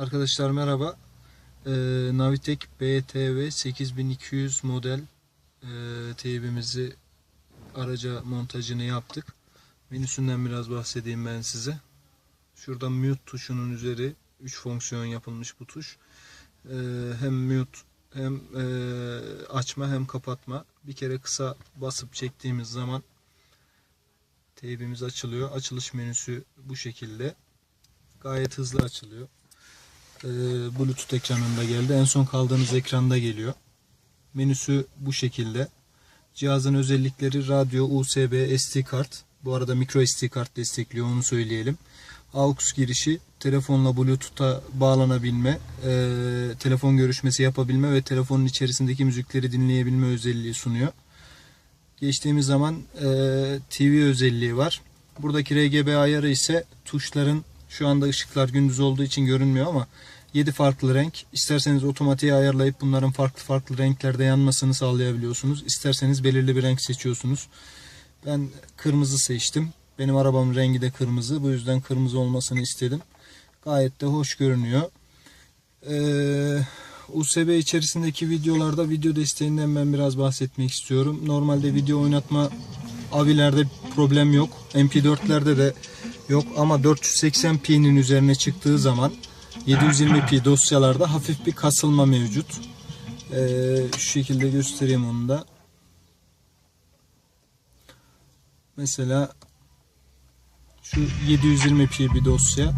Arkadaşlar merhaba. Ee, Navitek BTV 8200 model e, teybimizi araca montajını yaptık. Menüsünden biraz bahsedeyim ben size. Şurada mute tuşunun üzeri 3 fonksiyon yapılmış bu tuş. Ee, hem mute hem e, açma hem kapatma. Bir kere kısa basıp çektiğimiz zaman teybimiz açılıyor. Açılış menüsü bu şekilde. Gayet hızlı açılıyor. Ee, Bluetooth ekranında geldi. En son kaldığınız ekranda geliyor. Menüsü bu şekilde. Cihazın özellikleri radyo, USB, SD kart. Bu arada micro SD kart destekliyor onu söyleyelim. AUX girişi, telefonla Bluetooth'a bağlanabilme, e, telefon görüşmesi yapabilme ve telefonun içerisindeki müzikleri dinleyebilme özelliği sunuyor. Geçtiğimiz zaman e, TV özelliği var. Buradaki RGB ayarı ise tuşların şu anda ışıklar gündüz olduğu için görünmüyor ama 7 farklı renk. İsterseniz otomatiğe ayarlayıp bunların farklı farklı renklerde yanmasını sağlayabiliyorsunuz. İsterseniz belirli bir renk seçiyorsunuz. Ben kırmızı seçtim. Benim arabamın rengi de kırmızı. Bu yüzden kırmızı olmasını istedim. Gayet de hoş görünüyor. Ee, USB içerisindeki videolarda video desteğinden ben biraz bahsetmek istiyorum. Normalde video oynatma avilerde problem yok. MP4'lerde de yok ama 480p'nin üzerine çıktığı zaman 720p dosyalarda hafif bir kasılma mevcut. Ee, şu şekilde göstereyim onu da. Mesela şu 720p bir dosya.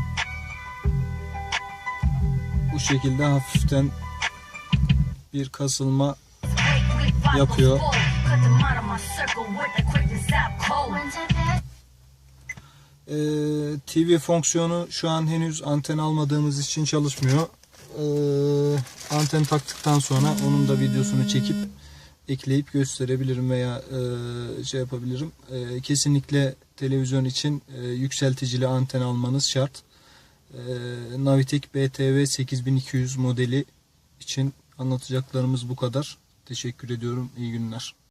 Bu şekilde hafiften bir kasılma yapıyor. Ee, TV fonksiyonu şu an henüz anten almadığımız için çalışmıyor. Ee, anten taktıktan sonra onun da videosunu çekip ekleyip gösterebilirim veya e, şey yapabilirim. E, kesinlikle televizyon için e, yükselticili anten almanız şart. E, Navitek BTV 8200 modeli için anlatacaklarımız bu kadar. Teşekkür ediyorum. İyi günler.